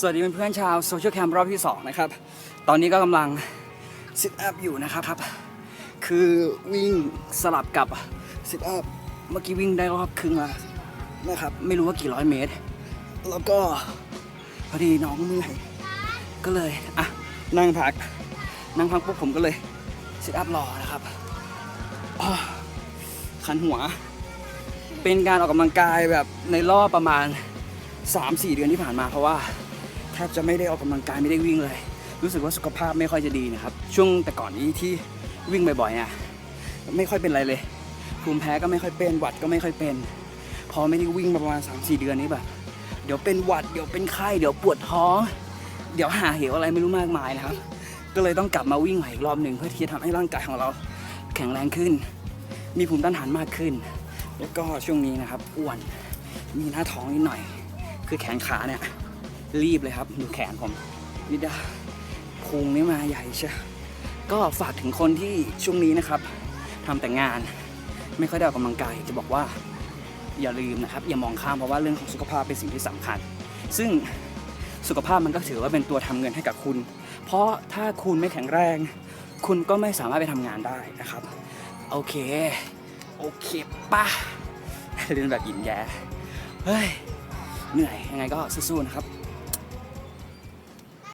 สวัสดีเพื่อนๆชาวโซเชียลแคมป์รอบที่ 2 นะครับ ตอนนี้ก็กำลังซิทอัพอยู่นะครับครับคือวิ่งสลับกับซิทอัพเมื่อกี้วิ่งได้รอบครึ่งล้วนะครับ ไม่รู้ว่ากี่ร้อยเมตร แล้วก็พอดีน้องเมื่อยก็เลยอะนั่งพัก นั่งพักปุ๊บผมก็เลยซิทอัพรอนะครับอ้อคันหัว เป็นการออกกำลังกายแบบในรอบประมาณ 3-4 เดือนที่ผ่านมาเพราะว่า แทบจะไม่ได้ออกกำลังกายไม่ได้วิ่งเลย รู้สึกว่าสุขภาพไม่ค่อยจะดีนะครับ ช่วงแต่ก่อนนี้ที่วิ่งบ่อยๆเนี่ยไม่ค่อยเป็นไรเลยภูมิแพ้ก็ไม่ค่อยเป็นหวัดก็ไม่ค่อยเป็น พอไม่ได้วิ่งมาประมาณ 3-4 เดือนนี้แบบเดี๋ยวเป็นหวัดเดี๋ยวเป็นไข้เดี๋ยวปวดท้อง เดี๋ยวหาเหวอะไรไม่รู้มากมายนะครับ ก็เลยต้องกลับมาวิ่งใหม่อีกรอบหนึ่งเพื่อที่จะทำให้ร่างกายของเราแข็งแรงขึ้น มีภูมิต้านทานมากขึ้น แล้วก็ช่วงนี้นะครับอ้วนมีหน้าท้องนิดหน่อย คือแขนขาเนี่ย รีบเลยครับดูแขนผมนี่ดาพุงนี่มาใหญ่ใช่ก็ฝากถึงคนที่ช่วงนี้นะครับทำแต่งานไม่ค่อยได้ออกกำลังกายจะบอกว่าอย่าลืมนะครับ อย่ามองข้ามเพราะว่าเรื่องของสุขภาพเป็นสิ่งที่สำคัญ ซึ่งสุขภาพมันก็ถือว่าเป็นตัวทำเงินให้กับคุณ เพราะถ้าคุณไม่แข็งแรง คุณก็ไม่สามารถไปทำงานได้นะครับ โอเค โอเคป่ะเรียนแบบหยินแย้เฮ้ย เหนื่อยยังไงก็สู้ๆนะครับ